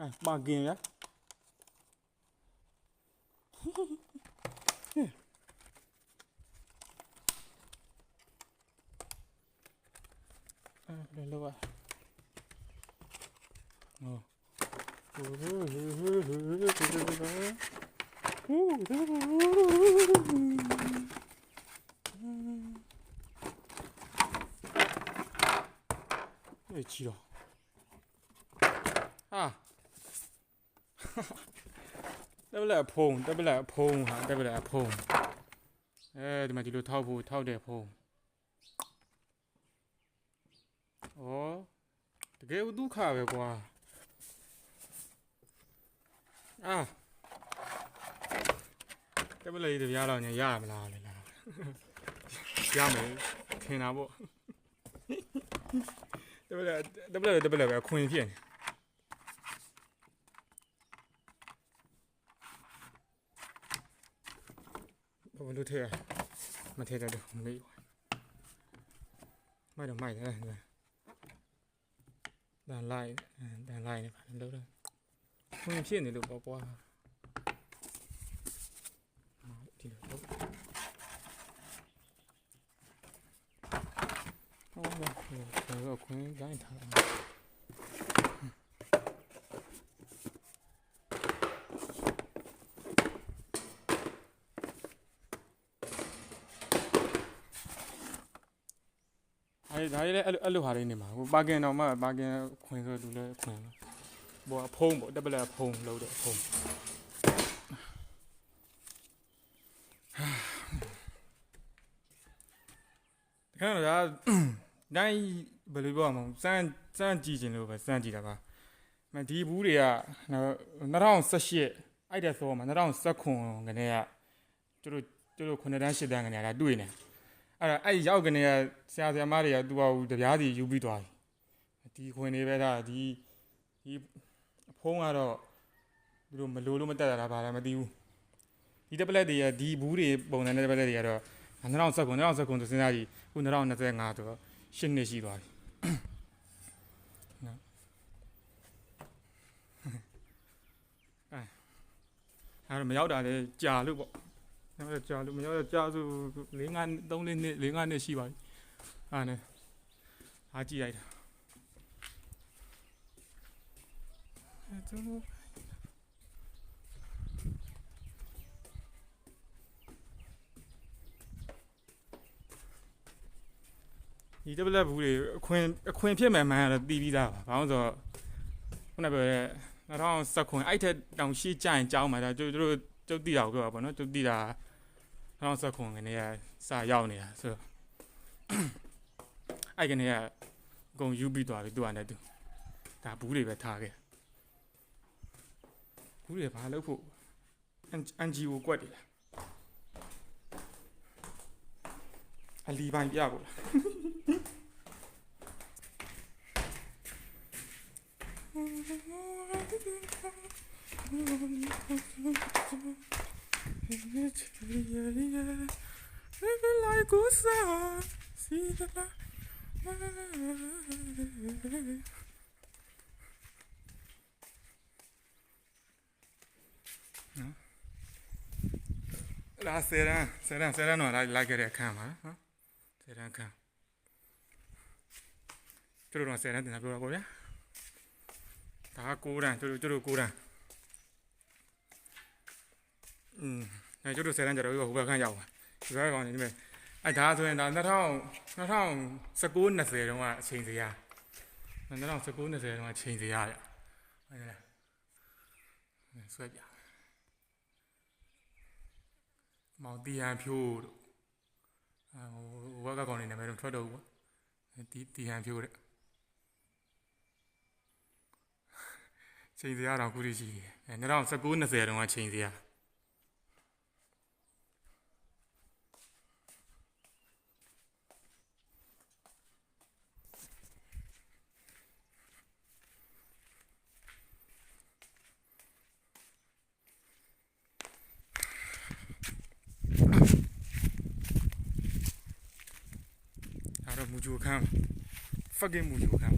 အဲပါကင်ရအဲလောလောဟောအေးချီ တော့ဟာတက်ပလက်ဖုံတက်ပလက်ဖုံဟာတက်ပလက်ဖုံအဲဒီမှာဒီလိုထောက်ဖို့ထောက်တယ်ဖုံဩတကယ်ဒုက္ခပဲကွာအာတက်ပလက်ကြီးတပြားတော့ညရမလားလေလားရမယ်ထင်တာပေါ့တက်ပလက်တက်ပလက်တက်ပလက်ပဲအခွင့်ဖြစ်နေ ဘယ်လိုထဲမထဲတော့မလေးမိုက်တော့မိုက်တယ်ဒန်လိုက်ဒန်လိုက်နေပါလို့တော့ခွင့်ဖြစ်နေလို့ပေါ့ကွာဒီလိုတော့ဟောတော့ခွင့်တိုင်းထား အဲဒါလေးလည်းအဲ့လိုအဲ့လိုဟာလေးနေမှာဟိုပါကင်တော့မှပါကင်ခွင်ဆိုလူလည်းခွင်လို့ဘောဖုံးပေါ့တက်ပလက်ဖုံးလို့တဲ့ဖုံးခဏတော့ဒါတိုင်းဘယ်လိုပြောရမလဲစမ်းစမ်းကြည့်ခြင်းလို့ပဲစမ်းကြည့်တာပါမဒီဘူးတွေက2018အဲ့တဲ့ဆိုမှာ2019ကနေကကျတို့ကျတို့9တန်း10တန်းကနေကတွေ့နေ အဲ့ဒါအဲ့ဒီရောက်ကနေကဆရာဆရာမတွေကသူ့ဟာတပြားစီယူပြီးသွားပြီဒီခွင်နေပဲဒါဒီဒီအဖုံးကတော့သူတို့မလိုလို့မတက်တာပါလားမသိဘူးဒီတပလက်တွေကဒီဘူးတွေပုံစံတဲ့တပလက်တွေကတော့2019 2019ဆိုစဉ်းစားကြည့်ခု2025ဆိုတော့10နှစ်ရှိသွားပြီနော်အဲအဲ့တော့မရောက်တာလေကြာလို့ပေါ့ အဲ့ကြာလို့မရောက်တော့ကြာဆို၄၅3လေးနှစ်၄၅နှစ်ရှိပါပြီအားနဲ့အားကြည့်လိုက်တာအဲ့တော့ဒီတပလက်ဘူးတွေအခွင်အခွင်ဖြစ်မယ်မှန်ရတယ်ပြီးပြီးသားပါဘာလို့ဆိုတော့ခုနကပြောတဲ့2019ခွင်အဲ့ထက်တောင်ရှိကြရင်ကြောင်းမှာဒါတို့တို့ကျုပ်တိတာကိုပြောတာပေါ့နော်ကျုပ်တိတာ 2019ခုကနေကစရောက်နေတာဆိုတော့အဲ့ကနေကအကုန်ယူပြီးသွားပြီသူကလည်းသူဒါဘူးတွေပဲထားခဲ့ဘူးတွေဘာလုပ်ဖို့အန်အန်ဂျီကိုကွက်တယ်လားအလီပိုင်းပြဖို့လား like cosa si de la လာဆယ်ရန်ဆယ်ရန်ဆယ်ရန်တော့လိုက်လိုက်ခဲ့တဲ့အခန်းပါနော်ဆယ်ရန်အခန်းကျတို့တော့ဆယ်ရန်တင်တာပြောတာပေါ့ဗျာဒါက9ရန်ကျတို့ကျတို့9ရန် อืมအဲကျတို့ဆယ်ရန်ကြတော့ဟိုဘက်ခန်းရောက်ပါဒီဘက်ကောင်နေဒီမဲ့အဲဒါဆိုရင်ဒါ2000 2019 20တုန်းကအချိန်စရာ2019 20တုန်းကအချိန်စရာရဟုတ်လားဆွဲပြမောင်တီဟန်ဖြိုးတို့အဲဟိုဘက်ကကောင်နေနာမည်တော့ထွက်တော့ဘူးပေါ့တီတီဟန်ဖြိုးတဲ့ချိန်စရာတော့ခုတည်းရှိတယ်အဲ2019 20တုန်းကချိန်စရာ အဲ့တော့မူဂျိုခမ်း fucking မူဂျိုခမ်း